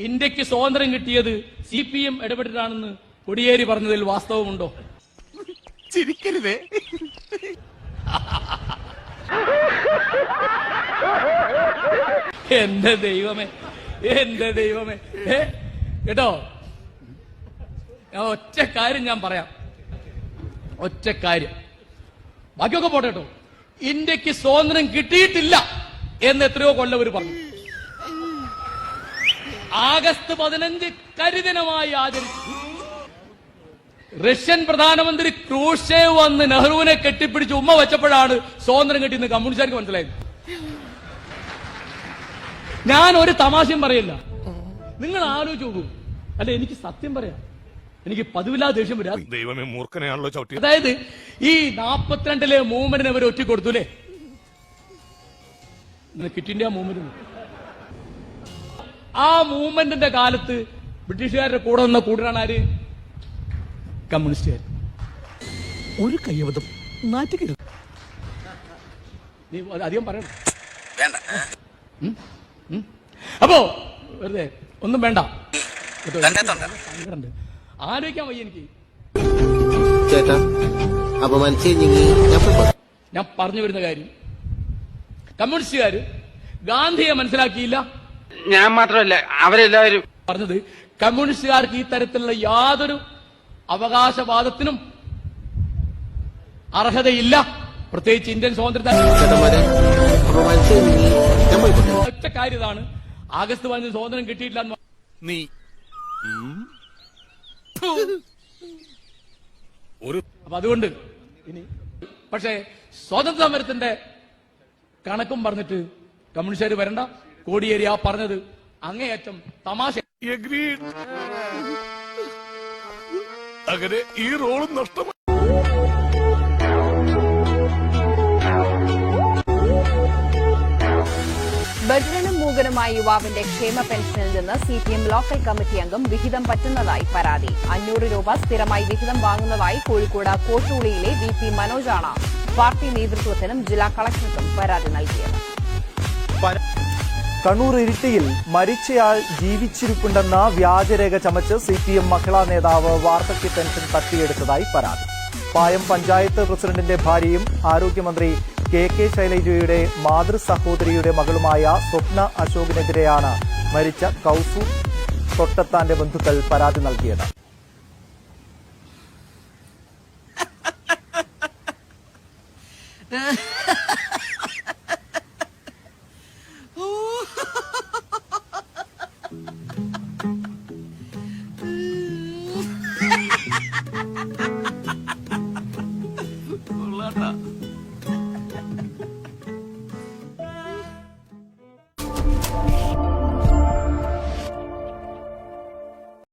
ഇന്ത്യയ്ക്ക് സ്വാതന്ത്ര്യം കിട്ടിയത് സി പി എം ഇടപെട്ടിട്ടാണെന്ന് കൊടിയേരി പറഞ്ഞതിൽ വാസ്തവമുണ്ടോ? ചിരിക്കരുതേ. എന്റെ ദൈവമേ എന്റെ ദൈവമേ. ഏ കേട്ടോ? ഞാൻ ഒറ്റ കാര്യം ഞാൻ പറയാം. ഒറ്റ കാര്യം. ബാക്കിയൊക്കെ പോട്ടെ കേട്ടോ. ഇന്ത്യയ്ക്ക് സ്വാതന്ത്ര്യം കിട്ടിയിട്ടില്ല എന്ന് എത്രയോ കൊല്ലവർ പറഞ്ഞു. ആഗസ്റ്റ് പതിനഞ്ച് കരിദിനമായി ആചരിച്ചു. റഷ്യൻ പ്രധാനമന്ത്രി ക്രൂഷേവ് വന്ന് നെഹ്റുവിനെ കെട്ടിപ്പിടിച്ച് ഉമ്മ വെച്ചപ്പോഴാണ് സ്വാതന്ത്ര്യം കിട്ടിയെന്ന് കമ്മ്യൂണിസ്റ്റുകാർക്ക് മനസ്സിലായത്. ഞാൻ ഒരു തമാശയും പറയില്ല. നിങ്ങൾ ആലോചിച്ച് നോക്കൂ. അല്ല എനിക്ക് സത്യം പറയാം. എനിക്ക് പതിവില്ലാതെ ദേഷ്യം വരാം. ദൈവമേ മൂർഖനെയാണല്ലോ ചവിട്ടി അതായത് ഈ നാപ്പത്തിരണ്ടിലെ മൂവ്മെന്റിനെ അവർ ഒറ്റ കൊടുത്തു അല്ലേ കിറ്റ് ഇന്ത്യ മൂവ്മെന്റ്? ആ മൂവ്മെന്റിന്റെ കാലത്ത് ബ്രിട്ടീഷുകാരുടെ കൂടെ നിന്ന കൂടുതലാണ് ആര്? കമ്മ്യൂണിസ്റ്റുകാർ ഒരു കയ്യബദ്ധം നീ അധികം പറയണം? ഉം? അപ്പോ വെറുതെ ഒന്നും വേണ്ട. ആലോചിക്കാൻ വയ്യ എനിക്ക്. ചേട്ടാ അപമാനിച്ചേ ഞാൻ പോയി ഞാൻ പറഞ്ഞു വരുന്ന കാര്യം കമ്മ്യൂണിസ്റ്റുകാര് ഗാന്ധിയെ മനസ്സിലാക്കിയില്ല. ഞാൻ മാത്രമല്ല അവരെല്ലാവരും പറഞ്ഞത് കമ്മ്യൂണിസ്റ്റുകാർക്ക് ഈ തരത്തിലുള്ള യാതൊരു അവകാശവാദത്തിനും അർഹതയില്ല. പ്രത്യേകിച്ച് ഇന്ത്യൻ സ്വാതന്ത്ര്യത്തിന് പോയിക്കോട്ടെ ഒറ്റ ആഗസ്റ്റ് പതിനഞ്ച് സ്വാതന്ത്ര്യം കിട്ടിയിട്ടില്ല നീ ഒരു അപ്പൊ അതുകൊണ്ട് ഇനി പക്ഷേ സ്വാതന്ത്ര്യ സമരത്തിന്റെ കണക്കും പറഞ്ഞിട്ട് കമ്മ്യൂണിസ്റ്റുകാർ വരണ്ട. കോടിയേരി ആ പറഞ്ഞത്. അങ്ങേയറ്റം തമാശ. Agreed. അങ്ങനെ ഈ റോളും നഷ്ടമായി. ബധിരനും മൂകനുമായ യുവാവിന്റെ ക്ഷേമ പെൻഷനിൽ നിന്ന് C P M local committee അംഗം വിഹിതം പറ്റുന്നതായി പരാതി. അഞ്ഞൂറ് രൂപ സ്ഥിരമായി വിഹിതം വാങ്ങുന്നതായി കോഴിക്കോട് കോട്ടൂളിയിലെ വി പി മനോജാണ് പാർട്ടി നേതൃത്വത്തിനും ജില്ലാ കളക്ടർക്കും പരാതി നൽകിയത്. കണ്ണൂർ ഇരിട്ടിയിൽ മരിച്ചയാൾ ജീവിച്ചിരിപ്പുണ്ടെന്ന വ്യാജരേഖ ചമച്ച് സി പി എം മഹിളാ നേതാവ് വാർദ്ധക്യ പെൻഷൻ തട്ടിയെടുത്തതായി പരാതി. പായം പഞ്ചായത്ത് പ്രസിഡന്റിന്റെ ഭാര്യയും ആരോഗ്യമന്ത്രി കെ കെ ശൈലജയുടെ മാതൃ സഹോദരിയുടെ മകളുമായ സ്വപ്ന അശോകിനെതിരെയാണ് മരിച്ച കൌസു തൊട്ടത്താന്റെ ബന്ധുക്കൾ പരാതി നൽകിയത്. Ha